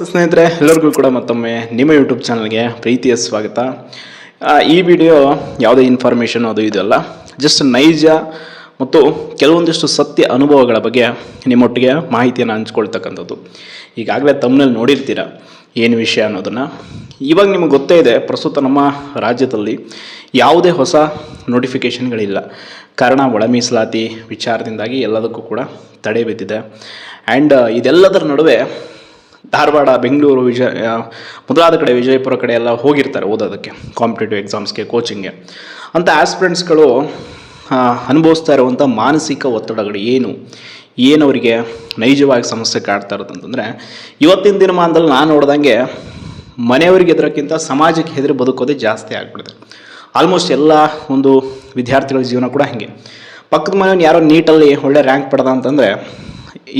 So ಸ್ನೇಹಿತರೆ, ಎಲ್ಲರಿಗೂ ಕೂಡ ಮತ್ತೊಮ್ಮೆ ನಿಮ್ಮ ಯೂಟ್ಯೂಬ್ ಚಾನಲ್ಗೆ ಪ್ರೀತಿಯ ಸ್ವಾಗತ. ಈ ವಿಡಿಯೋ ಯಾವುದೇ ಇನ್ಫಾರ್ಮೇಷನ್ ಅದು ಇದಲ್ಲ ಜಸ್ಟ್ ನೈಜ ಮತ್ತು ಕೆಲವೊಂದಿಷ್ಟು ಸತ್ಯ ಅನುಭವಗಳ ಬಗ್ಗೆ ನಿಮ್ಮೊಟ್ಟಿಗೆ ಮಾಹಿತಿಯನ್ನು ಹಂಚ್ಕೊಳ್ತಕ್ಕಂಥದ್ದು. ಈಗಾಗಲೇ ತಮ್ಮನಲ್ಲಿ ನೋಡಿರ್ತೀರ? ಏನು ವಿಷಯ ಅನ್ನೋದನ್ನು? ಇವಾಗ ನಿಮಗೆ ಗೊತ್ತೇ ಇದೆ, ಪ್ರಸ್ತುತ ನಮ್ಮ ರಾಜ್ಯದಲ್ಲಿ ಯಾವುದೇ ಹೊಸ ನೋಟಿಫಿಕೇಷನ್ಗಳಿಲ್ಲ ಕಾರಣ ಒಳ ಮೀಸಲಾತಿ ವಿಚಾರದಿಂದಾಗಿ ಎಲ್ಲದಕ್ಕೂ ಕೂಡ ತಡೆ ಬಿದ್ದಿದೆ. ಆ್ಯಂಡ್ ಇದೆಲ್ಲದರ ನಡುವೆ ಧಾರವಾಡ, ಬೆಂಗಳೂರು, ವಿಜಯ ಮೊದಲಾದ ಕಡೆ, ವಿಜಯಪುರ ಕಡೆ ಎಲ್ಲ ಹೋಗಿರ್ತಾರೆ ಓದೋದಕ್ಕೆ ಕಾಂಪಿಟೇಟಿವ್ ಎಕ್ಸಾಮ್ಸ್ಗೆ ಕೋಚಿಂಗ್ಗೆ ಅಂಥ ಆಸ್ಪಿರೆಂಟ್ಸ್ಗಳು ಅನುಭವಿಸ್ತಾ ಇರುವಂಥ ಮಾನಸಿಕ ಒತ್ತಡಗಳು ಏನು? ಏನು ಅವರಿಗೆ ನೈಜವಾಗಿ ಸಮಸ್ಯೆ ಕಾಡ್ತಾ ಇರೋದಂತಂದರೆ ಇವತ್ತಿನ ದಿನಮಾನದಲ್ಲಿ ನಾನು ನೋಡ್ದಂಗೆ ಮನೆಯವರಿಗೆ ಹೆದರೋಕ್ಕಿಂತ ಸಮಾಜಕ್ಕೆ ಹೆದರಿ ಬದುಕೋದೇ ಜಾಸ್ತಿ ಆಗ್ಬಿಡುತ್ತೆ. ಆಲ್ಮೋಸ್ಟ್ ಎಲ್ಲ ಒಂದು ವಿದ್ಯಾರ್ಥಿಗಳ ಜೀವನ ಕೂಡ ಹಾಗೆ. ಪಕ್ಕದ ಮನೆಯವ್ನು ಯಾರೋ ನೀಟಲ್ಲಿ ಒಳ್ಳೆ ರ್ಯಾಂಕ್ ಪಡೆದ ಅಂತಂದರೆ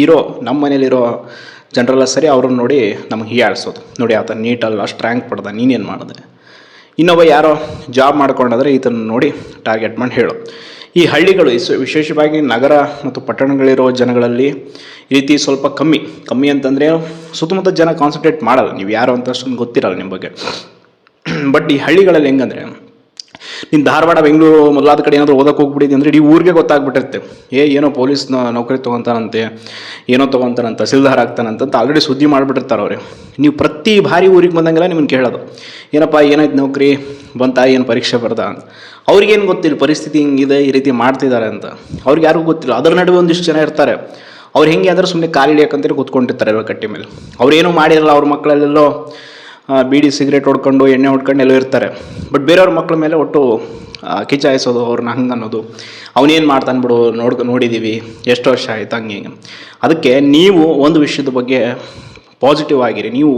ಇರೋ, ನಮ್ಮ ಮನೇಲಿರೋ ಜನರೆಲ್ಲ ಸರಿ ಅವ್ರನ್ನ ನೋಡಿ ನಮಗೆ ಹೀಯಾಳಿಸೋದು ನೋಡಿ ಆತ ನೀಟಲ್ಲಿ ಅಷ್ಟು ರ್ಯಾಂಕ್ ಪಡೆದ ನೀನೇನು ಮಾಡಿದೆ? ಇನ್ನೊಬ್ಬ ಯಾರೋ ಜಾಬ್ ಮಾಡ್ಕೊಂಡಾದ್ರೆ ಈತನ ನೋಡಿ ಟಾರ್ಗೆಟ್ ಮಾಡಿ ಹೇಳು. ಈ ಹಳ್ಳಿಗಳು ವಿಶೇಷವಾಗಿ ನಗರ ಮತ್ತು ಪಟ್ಟಣಗಳಿರೋ ಜನಗಳಲ್ಲಿ ಈ ರೀತಿ ಸ್ವಲ್ಪ ಕಮ್ಮಿ. ಕಮ್ಮಿ ಅಂತಂದರೆ ಸುತ್ತಮುತ್ತ ಜನ ಕಾನ್ಸಂಟ್ರೇಟ್ ಮಾಡಲ್ಲ. ನೀವು ಯಾರು ಅಂತ ಅಷ್ಟೊಂದು ಗೊತ್ತಿರಲ್ಲ ನಿಮ್ಮ ಬಗ್ಗೆ. ಬಟ್ ಈ ಹಳ್ಳಿಗಳಲ್ಲಿ ಹೆಂಗಂದ್ರೆ ನೀನು ಧಾರವಾಡ, ಬೆಂಗಳೂರು ಮೊದಲಾದ ಕಡೆ ಏನಾದರೂ ಓದಕ್ಕೆ ಹೋಗ್ಬಿಟ್ಟಿದ್ದೆ ಅಂದರೆ ಇಡೀ ಊರಿಗೆ ಗೊತ್ತಾಗ್ಬಿಟ್ಟಿರುತ್ತೆ. ಏ, ಏನೋ ಪೊಲೀಸ್ ನೌಕರಿ ತೊಗೊತಾನಂತೆ, ಏನೋ ತೊಗೊತಾನಂತ ತಹಸೀಲ್ದಾರ್ ಆಗ್ತಾನಂತ ಆಲ್ರೆಡಿ ಸುದ್ದಿ ಮಾಡಿಬಿಟ್ಟಿರ್ತಾರೆ ಅವ್ರೆ. ನೀವು ಪ್ರತಿ ಬಾರಿ ಊರಿಗೆ ಬಂದಂಗೆಲ್ಲ ನಿಮ್ಮನ್ನು ಕೇಳೋದು. ಏನಪ್ಪ, ಏನಾಯ್ತು ನೌಕರಿ? ಬಂತಾ ಏನು ಪರೀಕ್ಷೆ ಬರ್ದ ಅಂತ. ಅವ್ರಿಗೇನು ಗೊತ್ತಿಲ್ಲ, ಪರಿಸ್ಥಿತಿ ಹಿಂಗಿದೆ, ಈ ರೀತಿ ಮಾಡ್ತಿದ್ದಾರೆ ಅಂತ. ಅವ್ರಿಗೆ ಯಾರಿಗೂ ಗೊತ್ತಿಲ್ಲ. ಅದರ ನಡುವೆ ಒಂದಿಷ್ಟು ಜನ ಇರ್ತಾರೆ. ಅವ್ರು ಹೆಂಗೆ ಅಂದ್ರೆ ಸುಮ್ಮನೆ ಕಾಲು ಹಿಡಿಯೋಕ್ಕಂತೇಳಿ ಕೂತ್ಕೊಂಡಿರ್ತಾರೆ ಎಲ್ಲ ಕಟ್ಟಿ ಮೇಲೆ. ಅವ್ರೇನೂ ಮಾಡಿರಲ್ಲ ಅವ್ರ ಮಕ್ಕಳಲ್ಲೆಲ್ಲೋ ಬೀಡಿ ಸಿಗರೇಟ್ ಹೊಡ್ಕೊಂಡು, ಎಣ್ಣೆ ಹೊಡ್ಕೊಂಡು ಎಲ್ಲೋ ಇರ್ತಾರೆ. ಬಟ್ ಬೇರೆಯವ್ರ ಮಕ್ಕಳ ಮೇಲೆ ಒಟ್ಟು ಕಿಚಾಯಿಸೋದು ಅವ್ರನ್ನ ಹಂಗೆ ಅನ್ನೋದು. ಅವನೇನು ಮಾಡ್ತಾನೆ ಬಿಡು ನೋಡ್ಕೊ ನೋಡಿದ್ದೀವಿ ಎಷ್ಟು ವರ್ಷ ಆಯ್ತು, ಹಿಂಗೆ ಅದಕ್ಕೆ ನೀವು ಒಂದು ವಿಷಯದ ಬಗ್ಗೆ ಪಾಸಿಟಿವ್ ಆಗಿರಿ. ನೀವು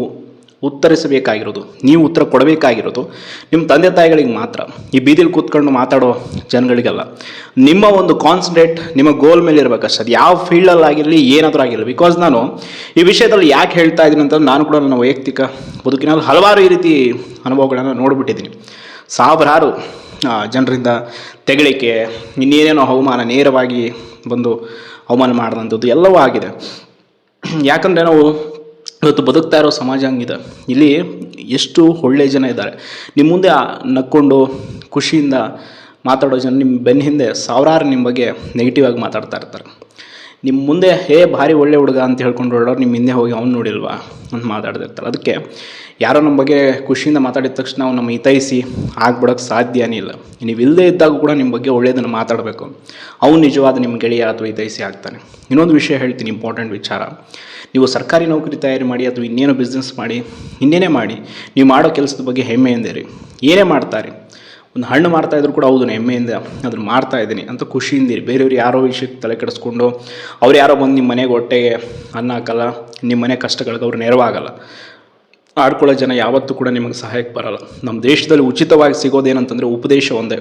ಉತ್ತರಿಸಬೇಕಾಗಿರೋದು, ನೀವು ಉತ್ತರ ಕೊಡಬೇಕಾಗಿರೋದು, ನಿಮ್ಮ ತಂದೆ ತಾಯಿಗಳಿಗೆ ಮಾತ್ರ. ಈ ಬೀದಿಲಿ ಕೂತ್ಕೊಂಡು ಮಾತಾಡೋ ಜನಗಳಿಗೆಲ್ಲ, ನಿಮ್ಮ ಒಂದು ಕಾನ್ಸಂಟ್ರೇಟ್ ನಿಮ್ಮ ಗೋಲ್ ಮೇಲೆ ಇರಬೇಕಷ್ಟೇ. ಅದು ಯಾವ ಫೀಲ್ಡಲ್ಲಿ ಆಗಿರಲಿ, ಏನಾದರೂ ಆಗಿರಲಿ. ಬಿಕಾಸ್ ನಾನು ಈ ವಿಷಯದಲ್ಲಿ ಯಾಕೆ ಹೇಳ್ತಾ ಇದ್ದೀನಿ ಅಂತಂದ್ರೆ, ನಾನು ಕೂಡ ನನ್ನ ವೈಯಕ್ತಿಕ ಬದುಕಿನಲ್ಲಿ ಹಲವಾರು ಈ ರೀತಿ ಅನುಭವಗಳನ್ನು ನೋಡಿಬಿಟ್ಟಿದ್ದೀನಿ. ಸಾವಿರಾರು ಜನರಿಂದ ತೆಗಳಿಕೆ, ಇನ್ನೇನೇನೋ ಅವಮಾನ ನೇರವಾಗಿ ಬಂದು ಅವಮಾನ ಮಾಡಿದಂಥದ್ದು ಎಲ್ಲವೂ ಆಗಿದೆ. ಯಾಕಂದರೆ ನಾವು ಇವತ್ತು ಬದುಕ್ತಾ ಇರೋ ಸಮಾಜ ಹಂಗಿದೆ. ಇಲ್ಲಿ ಎಷ್ಟು ಒಳ್ಳೆಯ ಜನ ಇದ್ದಾರೆ. ನಿಮ್ಮ ಮುಂದೆ ನಕ್ಕೊಂಡು ಖುಷಿಯಿಂದ ಮಾತಾಡೋ ಜನ ನಿಮ್ಮ ಬೆನ್ನ ಹಿಂದೆ ಸಾವಿರಾರು ನಿಮ್ಮ ಬಗ್ಗೆ ನೆಗೆಟಿವ್ ಆಗಿ ಮಾತಾಡ್ತಾ ಇರ್ತಾರೆ. ನಿಮ್ಮ ಮುಂದೆ, ಹೇ, ಭಾರಿ ಒಳ್ಳೆ ಹುಡುಗ ಅಂತ ಹೇಳ್ಕೊಂಡು ಹೊರಡೋರು ನಿಮ್ಮ ಹಿಂದೆ ಹೋಗಿ ಅವ್ನು ನೋಡಿಲ್ವಾ? ಅಂತ ಮಾತಾಡ್ತಿರ್ತಾರೆ ಅದಕ್ಕೆ ಯಾರೋ ನಮ್ಮ ಬಗ್ಗೆ ಖುಷಿಯಿಂದ ಮಾತಾಡಿದ ತಕ್ಷಣ ಅವ್ನು ನಮ್ಮ ಹಿತೈಸಿ ಆಗ್ಬಿಡೋಕ್ಕೆ ಸಾಧ್ಯನೇ ಇಲ್ಲ ನೀವು ಇಲ್ಲದೇ ಇದ್ದಾಗ ಕೂಡ ನಿಮ್ಮ ಬಗ್ಗೆ ಒಳ್ಳೆಯದನ್ನು ಮಾತಾಡಬೇಕು. ಅವ್ನು ನಿಜವಾದ ನಿಮ್ಮ ಗೆಳೆಯ ಅಥವಾ ಹಿತೈಸಿ ಆಗ್ತಾನೆ. ಇನ್ನೊಂದು ವಿಷಯ ಹೇಳ್ತೀನಿ ಇಂಪಾರ್ಟೆಂಟ್ ವಿಚಾರ. ನೀವು ಸರ್ಕಾರಿ ನೌಕರಿ ತಯಾರಿ ಮಾಡಿ ಅಥವಾ ಇನ್ನೇನೋ ಬಿಸ್ನೆಸ್ ಮಾಡಿ, ಇನ್ನೇನೇ ಮಾಡಿ, ನೀವು ಮಾಡೋ ಕೆಲಸದ ಬಗ್ಗೆ ಹೆಮ್ಮೆ ಎಂದಿರಿ ಏನೇ ಮಾಡ್ತಾರೆ ಒಂದು ಹಣ್ಣು ಮಾರ್ತಾ ಇದ್ರು ಕೂಡ ಹೌದು ಹೆಮ್ಮೆಯಿಂದ ಅದನ್ನು ಮಾರ್ತಾ ಇದ್ದೀನಿ ಅಂತ ಖುಷಿಯಿಂದ ಬೇರೆಯವ್ರು ಯಾರೋ ವಿಷಯಕ್ಕೆ ತಲೆ ಕೆಡಿಸ್ಕೊಂಡು, ಅವ್ರು ಯಾರೋ ಬಂದು ನಿಮ್ಮ ಮನೆಗೆ ಹೊಟ್ಟೆಗೆ ಅನ್ನ ಹಾಕಲ್ಲ, ನಿಮ್ಮ ಮನೆ ಕಷ್ಟಗಳಿಗೆ ಅವ್ರು ನೆರವಾಗಲ್ಲ. ಆಡ್ಕೊಳ್ಳೋ ಜನ ಯಾವತ್ತೂ ಕೂಡ ನಿಮಗೆ ಸಹಾಯಕ್ಕೆ ಬರಲ್ಲ. ನಮ್ಮ ದೇಶದಲ್ಲಿ ಉಚಿತವಾಗಿ ಸಿಗೋದೇನಂತಂದರೆ ಉಪದೇಶ ಒಂದೇ.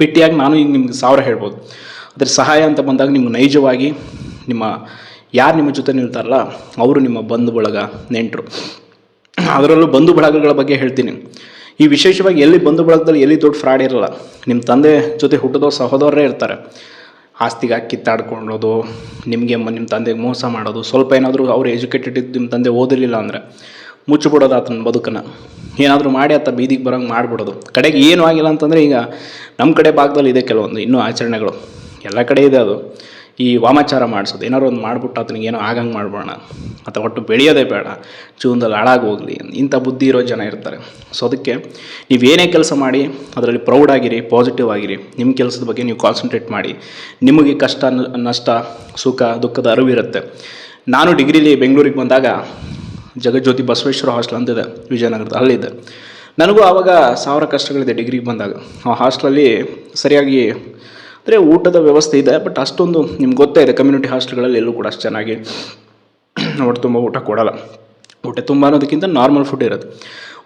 ಬಿಟ್ಟಿಯಾಗಿ ನಾನು ಈಗ ನಿಮ್ಗೆ ಸಾವಿರ ಹೇಳ್ಬೋದು. ಅದರ ಸಹಾಯ ಅಂತ ಬಂದಾಗ ನಿಮ್ಗೆ ನೈಜವಾಗಿ ನಿಮ್ಮ, ಯಾರು ನಿಮ್ಮ ಜೊತೆ ನಿಲ್ತಾರಲ್ಲ, ಅವರು ನಿಮ್ಮ ಬಂಧು ಬಳಗ, ನೆಂಟರು. ಅದರಲ್ಲೂ ಬಂಧು ಬಳಗಗಳ ಬಗ್ಗೆ ಹೇಳ್ತೀನಿ. ಈ ವಿಶೇಷವಾಗಿ ಎಲ್ಲಿ ಬಂಧು ಬಳಗದಲ್ಲಿ ಎಲ್ಲಿ ದೊಡ್ಡ ಫ್ರಾಡ್ ಇರಲ್ಲ ನಿಮ್ಮ ತಂದೆ ಜೊತೆ ಹುಟ್ಟಿದೋ ಸಹೋದರರೇ ಇರ್ತಾರೆ. ಆಸ್ತಿಗಾಗಿ ಕಿತ್ತಾಡ್ಕೊಳ್ಳೋದು ನಿಮಗೆ ನಿಮ್ಮ ತಂದೆಗೆ ಮೋಸ ಮಾಡೋದು, ಸ್ವಲ್ಪ ಏನಾದರೂ ಅವ್ರು ಎಜುಕೇಟೆಡ್ ಇದ್ದು ನಿಮ್ಮ ತಂದೆ ಓದಿರಲಿಲ್ಲ ಅಂದರೆ ಮುಚ್ಚಿಬಿಡೋದು ಆತನ ಬದುಕನ್ನು. ಏನಾದರೂ ಮಾಡಿ ಆತ ಬೀದಿಗೆ ಬರೋಂಗೆ ಮಾಡಿಬಿಡೋದು. ಕಡೆಗೆ ಏನೂ ಆಗಿಲ್ಲ ಅಂತಂದರೆ ಈಗ ನಮ್ಮ ಕಡೆ ಭಾಗದಲ್ಲಿ ಇದೆ ಕೆಲವೊಂದು, ಇನ್ನೂ ಆಚರಣೆಗಳು. ಎಲ್ಲ ಕಡೆ ಇದೆ ಅದು. ಈ ವಾಮಾಚಾರ ಮಾಡಿಸೋದು, ಏನಾದ್ರು ಒಂದು ಮಾಡಿಬಿಟ್ಟು ಆತನಿಗೆ ಏನೋ ಆಗಂಗೆ ಮಾಡಬೇಡ, ಅಥವಾ ಒಟ್ಟು ಬೆಳೆಯೋದೇ ಬೇಡ, ಜೀವನದಲ್ಲಿ ಹಾಳಾಗಿ ಹೋಗಲಿ ಇಂಥ ಬುದ್ಧಿ ಇರೋ ಜನ ಇರ್ತಾರೆ. ಸೊ ಅದಕ್ಕೆ ನೀವೇನೇ ಕೆಲಸ ಮಾಡಿ, ಅದರಲ್ಲಿ ಪ್ರೌಡ್ ಆಗಿರಿ ಪಾಸಿಟಿವ್ ಆಗಿರಿ, ನಿಮ್ಮ ಕೆಲಸದ ಬಗ್ಗೆ ನೀವು ಕಾನ್ಸಂಟ್ರೇಟ್ ಮಾಡಿ, ನಿಮಗೆ ಕಷ್ಟ, ನಷ್ಟ, ಸುಖ, ದುಃಖದ ಅರಿವಿರುತ್ತೆ. ನಾನು ಡಿಗ್ರಿಲಿ ಬೆಂಗಳೂರಿಗೆ ಬಂದಾಗ ಜಗಜ್ಯೋತಿ ಬಸವೇಶ್ವರ ಹಾಸ್ಟೆಲ್ ಅಂತಿದೆ, ವಿಜಯನಗರದ, ಅಲ್ಲಿದೆ. ನನಗೂ ಆವಾಗ ಸಾವಿರ ಕಷ್ಟಗಳಿದೆ ಡಿಗ್ರಿಗೆ ಬಂದಾಗ. ಆ ಹಾಸ್ಟೆಲಲ್ಲಿ ಸರಿಯಾಗಿ ಅಂದರೆ ಊಟದ ವ್ಯವಸ್ಥೆ ಇದೆ ಬಟ್ ಅಷ್ಟೊಂದು ನಿಮ್ಗೆ ಗೊತ್ತೇ ಇದೆ ಕಮ್ಯುನಿಟಿ ಹಾಸ್ಟೆಲ್ಗಳಲ್ಲಿ ಎಲ್ಲೂ ಕೂಡ ಅಷ್ಟು ಚೆನ್ನಾಗಿ ಹೊಟ್ಟೆ ತುಂಬ ಊಟ ಕೊಡಲ್ಲ. ಊಟ ತುಂಬ ಅನ್ನೋದಕ್ಕಿಂತ ನಾರ್ಮಲ್ ಫುಡ್ ಇರುತ್ತೆ.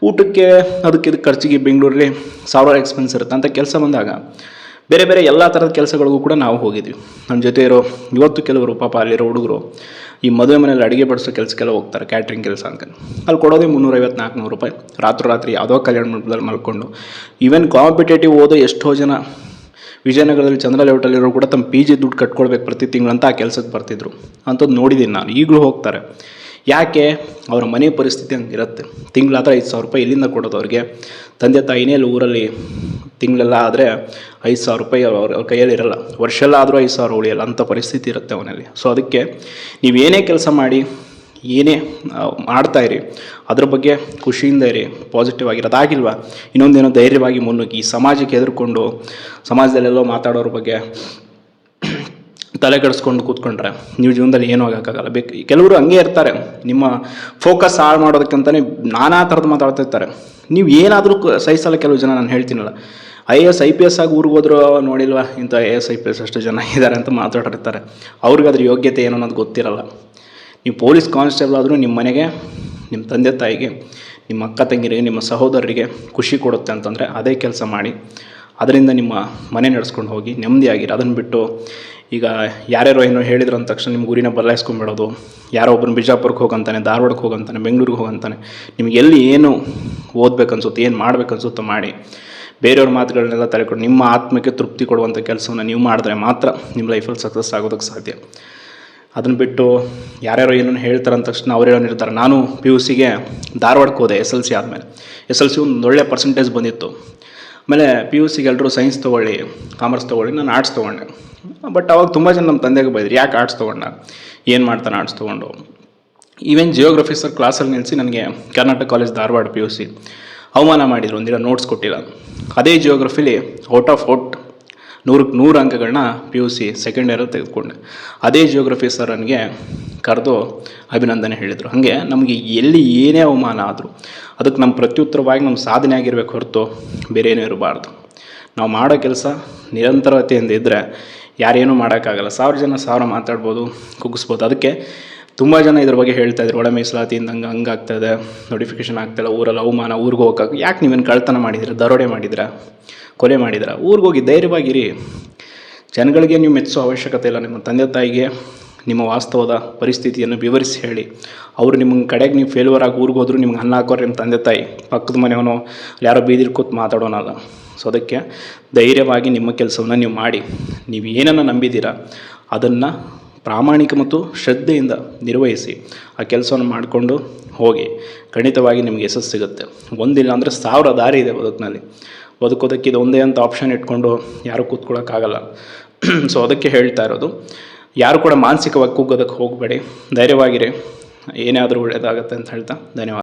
ಊಟಕ್ಕೆ ಅದಕ್ಕೆ ಇದಕ್ಕೆ ಖರ್ಚಿಗೆ ಬೆಂಗಳೂರಲ್ಲಿ ಸಾವಿರಾರು ಎಕ್ಸ್ಪೆನ್ಸ್ ಇರುತ್ತೆ ಅಂತ ಕೆಲಸ ಬಂದಾಗ, ಬೇರೆ ಬೇರೆ ಎಲ್ಲ ಥರದ ಕೆಲಸಗಳಿಗೂ ಕೂಡ ನಾವು ಹೋಗಿದ್ವಿ. ನಮ್ಮ ಜೊತೆ ಇರೋ ಇವತ್ತು ಕೆಲವರು ಪಾಪ ಅಲ್ಲಿರೋ ಹುಡುಗರು, ಈ ಮದುವೆ ಮನೇಲಿ ಅಡುಗೆ ಬಡಿಸೋ ಕೆಲಸಕ್ಕೆಲ್ಲ ಹೋಗ್ತಾರೆ ಕ್ಯಾಟ್ರಿಂಗ್ ಕೆಲಸ ಅಂತ. ಅಲ್ಲಿ ಕೊಡೋದೇ ಮುನ್ನೂರೈವತ್ತು ನಾಲ್ಕುನೂರು ರೂಪಾಯಿ. ರಾತ್ರಿ ರಾತ್ರಿ ಯಾವುದೋ ಕಲ್ಯಾಣ ಮಂಟಪದಲ್ಲಿ ಮಲ್ಕೊಂಡು ಈವನ್ ಕಾಂಪಿಟೇಟಿವ್ ಓದೋ ಎಷ್ಟೋ ಜನ ವಿಜಯನಗರದಲ್ಲಿ ಚಂದ್ರ ಲೇಔಟಲ್ಲಿರೋ ಕೂಡ ತಮ್ಮ ಪಿ ಜಿ ದುಡ್ಡು ಕಟ್ಕೊಳ್ಬೇಕು ಪ್ರತಿ ತಿಂಗಳಂತ ಆ ಕೆಲಸಕ್ಕೆ ಬರ್ತಿದ್ರು. ಅಂಥದ್ದು ನೋಡಿದ್ದೀನಿ ನಾನು. ಈಗಲೂ ಹೋಗ್ತಾರೆ. ಯಾಕೆ? ಅವರ ಮನೆ ಪರಿಸ್ಥಿತಿ ಹಂಗಿರುತ್ತೆ. ತಿಂಗಳಾದ್ರೆ ಐದು ಸಾವಿರ ರೂಪಾಯಿ ಇಲ್ಲಿಂದ ಕೊಡೋದು ಅವ್ರಿಗೆ. ತಂದೆ ತಾಯಿನೇ ಇಲ್ಲಿ ಊರಲ್ಲಿ ತಿಂಗಳೆಲ್ಲ ಆದರೆ ಐದು ಸಾವಿರ ರೂಪಾಯಿ ಅವ್ರ ಅವ್ರ ಕೈಯಲ್ಲಿ ಇರಲ್ಲ. ವರ್ಷ ಎಲ್ಲ ಆದರೂ ಐದು ಸಾವಿರ ಉಳಿಯಲ್ಲ. ಅಂಥ ಪರಿಸ್ಥಿತಿ ಇರುತ್ತೆ ಅವನಲ್ಲಿ. ಸೊ ಅದಕ್ಕೆ ನೀವೇನೇ ಕೆಲಸ ಮಾಡಿ ಏನೇ ಮಾಡ್ತಾ ಇರಿ. ಅದ್ರ ಬಗ್ಗೆ ಖುಷಿಯಿಂದ ಇರಿ ಪಾಸಿಟಿವ್ ಆಗಿರೋದಾಗಿಲ್ವ ಇನ್ನೊಂದೇನೋ ಧೈರ್ಯವಾಗಿ ಮುನ್ನುಗ್ಗಿ, ಸಮಾಜಕ್ಕೆ ಎದುರ್ಕೊಂಡು ಸಮಾಜದಲ್ಲೆಲ್ಲೋ ಮಾತಾಡೋರ ಬಗ್ಗೆ ತಲೆ ಕೆಡಿಸ್ಕೊಂಡು ಕೂತ್ಕೊಂಡ್ರೆ ನೀವು ಜೀವನದಲ್ಲಿ ಏನೂ ಆಗೋಕ್ಕಾಗಲ್ಲ. ಬೇಕು, ಕೆಲವರು ಹಂಗೆ ಇರ್ತಾರೆ. ನಿಮ್ಮ ಫೋಕಸ್ ಹಾಳು ಮಾಡೋದಕ್ಕಂತಲೇ ನಾನಾ ಥರದ್ದು ಮಾತಾಡ್ತಿರ್ತಾರೆ ನೀವು ಏನಾದರೂ ಸಹಿಸಲ್ಲ ಕೆಲವು ಜನ, ನಾನು ಹೇಳ್ತೀನಲ್ಲ. I A S, I P S ಆಗಿ ಊರಿಗೆ ಹೋದ್ರು ನೋಡಿಲ್ವಾ? ಇಂಥ I A S, I P S ಅಷ್ಟು ಜನ ಇದ್ದಾರೆ ಅಂತ ಮಾತಾಡಿರ್ತಾರೆ ಅವ್ರಿಗೆ ಅದ್ರ ಯೋಗ್ಯತೆ ಏನು ಅನ್ನೋದು ಗೊತ್ತಿರಲ್ಲ. ನೀವು ಪೊಲೀಸ್ ಕಾನ್ಸ್ಟೇಬಲ್ ಆದರೂ ನಿಮ್ಮ ಮನೆಗೆ, ನಿಮ್ಮ ತಂದೆ ತಾಯಿಗೆ, ನಿಮ್ಮ ಅಕ್ಕ ತಂಗಿರಿಗೆ, ನಿಮ್ಮ ಸಹೋದರರಿಗೆ ಖುಷಿ ಕೊಡುತ್ತೆ ಅಂತಂದರೆ ಅದೇ ಕೆಲಸ ಮಾಡಿ, ಅದರಿಂದ ನಿಮ್ಮ ಮನೆ ನಡೆಸ್ಕೊಂಡು ಹೋಗಿ ನೆಮ್ಮದಿಯಾಗಿರಿ ಅದನ್ನು ಬಿಟ್ಟು ಈಗ ಯಾರ್ಯಾರೋ ಏನೋ ಹೇಳಿದ್ರು ಅಂದ ತಕ್ಷಣ ನಿಮ್ಮ ಗುರಿನ ಬದಲಾಯಿಸ್ಕೊಂಡ್ಬಿಡೋದು ಯಾರೋ ಒಬ್ಬರು ಬಿಜಾಪುರಕ್ಕೆ ಹೋಗಂತಾನೆ, ಧಾರವಾಡಕ್ಕೆ ಹೋಗಂತಾನೆ, ಬೆಂಗಳೂರಿಗೆ ಹೋಗಂತಾನೆ, ನಿಮಗೆ ಎಲ್ಲಿ ಏನು ಓದ್ಬೇಕು ಅನ್ಸುತ್ತೆ ಏನು ಮಾಡ್ಬೇಕು ಅನ್ಸುತ್ತೋ ಮಾಡಿ, ಬೇರೆಯವ್ರ ಮಾತುಗಳನ್ನೆಲ್ಲ ತಲೆಕೊಂಡು ನಿಮ್ಮ ಆತ್ಮಕ್ಕೆ ತೃಪ್ತಿ ಕೊಡುವಂಥ ಕೆಲಸವನ್ನು ನೀವು ಮಾಡಿದ್ರೆ ಮಾತ್ರ ನಿಮ್ಮ ಲೈಫಲ್ಲಿ ಸಕ್ಸಸ್ ಆಗೋದಕ್ಕೆ ಸಾಧ್ಯ. ಅದನ್ನು ಬಿಟ್ಟು ಯಾರ್ಯಾರೋ ಏನೋ ಹೇಳ್ತಾರೆ ಅಂದ ತಕ್ಷಣ ಅವ್ರು ಹೇಳೋ ನಿರ್ಧಾರ. ನಾನು ಪಿ ಯು ಸಿಗೆ ಧಾರವಾಡಕ್ಕೆ ಹೋದೆ, ಎಸ್ ಎಲ್ ಸಿ ಆದಮೇಲೆ. ಎಸ್ ಎಲ್ ಸಿ ಒಂದು ಒಳ್ಳೆ ಪರ್ಸೆಂಟೇಜ್ ಬಂದಿತ್ತು. ಆಮೇಲೆ ಪಿ ಯು ಸಿಗೆ ಎಲ್ಲರೂ ಸೈನ್ಸ್ ತೊಗೊಳ್ಳಿ ಕಾಮರ್ಸ್ ತೊಗೊಳ್ಳಿ, ನಾನು ಆರ್ಟ್ಸ್ ತೊಗೊಂಡೆ. ಬಟ್ ಅವಾಗ ತುಂಬ ಜನ ನಮ್ಮ ತಂದೆಗೆ ಬೈದ್ರು, ಯಾಕೆ ಆರ್ಟ್ಸ್ ತೊಗೊಂಡ? ಏನು ಮಾಡ್ತಾನೆ ಆರ್ಟ್ಸ್ ತೊಗೊಂಡು? ಈವೆನ್ ಜಿಯೋಗ್ರಫಿ ಸರ್ ಕ್ಲಾಸಲ್ಲಿ ನಿಲ್ಲಿಸಿ ನನಗೆ Karnataka college Dharwad P U C ಅವಮಾನ ಮಾಡಿದ್ರು, ಒಂದಿನ ನೋಟ್ಸ್ ಕೊಟ್ಟಿಲ್ಲ. ಅದೇ ಜಿಯೋಗ್ರಫಿಲಿ ಔಟ್ ಆಫ್ ಔಟ್ ನೂರಕ್ಕೆ ನೂರು ಅಂಕಗಳನ್ನ ಪಿ ಯು ಸಿ ಸೆಕೆಂಡ್ ಇಯರಲ್ಲಿ ತೆಗೆದುಕೊಂಡೆ. ಅದೇ ಜಿಯೋಗ್ರಫಿ ಸರ್ ನನಗೆ ಕರೆದು ಅಭಿನಂದನೆ ಹೇಳಿದರು. ಹಾಗೆ ನಮಗೆ ಎಲ್ಲಿ ಏನೇ ಅವಮಾನ ಆದರೂ ಅದಕ್ಕೆ ನಮ್ಮ ಪ್ರತ್ಯುತ್ತರವಾಗಿ ನಮ್ಮ ಸಾಧನೆ ಆಗಿರಬೇಕು ಹೊರತು ಬೇರೆ ಏನೂ ಇರಬಾರ್ದು. ನಾವು ಮಾಡೋ ಕೆಲಸ ನಿರಂತರತೆಯಿಂದ ಇದ್ದರೆ ಯಾರೇನೂ ಮಾಡೋಕ್ಕಾಗಲ್ಲ. ಸಾವಿರ ಜನ ಸಾವಿರ ಮಾತಾಡ್ಬೋದು ಕುಗ್ಗಿಸ್ಬೋದು ಅದಕ್ಕೆ ತುಂಬ ಜನ ಇದ್ರ ಬಗ್ಗೆ ಹೇಳ್ತಾ ಇದ್ರು. ಒಳ ಮೀಸಲಾತಿಯಿಂದ ಹಂಗೆ ಹಂಗೆ ಇದೆ ನೋಟಿಫಿಕೇಶನ್ ಆಗ್ತಾಯಿಲ್ಲ ಊರಲ್ಲಿ ಅವಮಾನ, ಊರಿಗೆ ಹೋಗೋಕೆ ಯಾಕೆ ನೀವೇನು ಕಳ್ತನ ಮಾಡಿದಿರ, ದರೋಡೆ ಮಾಡಿದಿರ, ಕೊಲೆ ಮಾಡಿದಿರ? ಊರಿಗೆ ಹೋಗಿ ಧೈರ್ಯವಾಗಿರಿ. ಜನಗಳಿಗೆ ನೀವು ಮೆಚ್ಚೋ ಅವಶ್ಯಕತೆ ಇಲ್ಲ. ನಿಮ್ಮ ತಂದೆ ತಾಯಿಗೆ ನಿಮ್ಮ ವಾಸ್ತವದ ಪರಿಸ್ಥಿತಿಯನ್ನು ವಿವರಿಸಿ ಹೇಳಿ. ಅವರು ನಿಮ್ಮ ಕಡೆಗೆ ನೀವು ಫೇಲ್ಯೂರ್ ಆಗಿ ಊರಿಗೆ ಹೋದ್ರು ನಿಮ್ಗೆ ಅನ್ನ ಹಾಕೋರು ನಿಮ್ಮ ತಂದೆ ತಾಯಿ. ಪಕ್ಕದ ಮನೆಯವನು ಯಾರೋ ಬೀದಿರಿ ಕೂತು ಮಾತಾಡೋನಲ್ಲ ಸೊ ಅದಕ್ಕೆ ಧೈರ್ಯವಾಗಿ ನಿಮ್ಮ ಕೆಲಸವನ್ನು ನೀವು ಮಾಡಿ. ನೀವು ಏನನ್ನು ನಂಬಿದ್ದೀರಾ ಅದನ್ನು ಪ್ರಾಮಾಣಿಕ ಮತ್ತು ಶ್ರದ್ಧೆಯಿಂದ ನಿರ್ವಹಿಸಿ ಆ ಕೆಲಸವನ್ನು ಮಾಡಿಕೊಂಡು ಹೋಗಿ. ಖಂಡಿತವಾಗಿ ನಿಮಗೆ ಯಶಸ್ಸು ಸಿಗುತ್ತೆ. ಒಂದಿಲ್ಲ ಅಂದರೆ ಸಾವಿರ ದಾರಿ ಇದೆ ಬದುಕಿನಲ್ಲಿ. ಬದುಕೋದಕ್ಕೆ ಇದು ಒಂದೇ ಅಂತ ಆಪ್ಷನ್ ಇಟ್ಕೊಂಡು ಯಾರೂ ಕೂತ್ಕೊಳ್ಳೋಕ್ಕಾಗಲ್ಲ. ಸೊ ಅದಕ್ಕೆ ಹೇಳ್ತಾ ಇರೋದು, ಯಾರು ಕೂಡ ಮಾನಸಿಕವಾಗಿ ಕುಗ್ಗೋದಕ್ಕೆ ಹೋಗಬೇಡಿ. ಧೈರ್ಯವಾಗಿರಿ. ಏನೇ ಆದರೂ ಒಳ್ಳೆಯದಾಗತ್ತೆ ಅಂತ ಹೇಳ್ತಾ ಧನ್ಯವಾದ.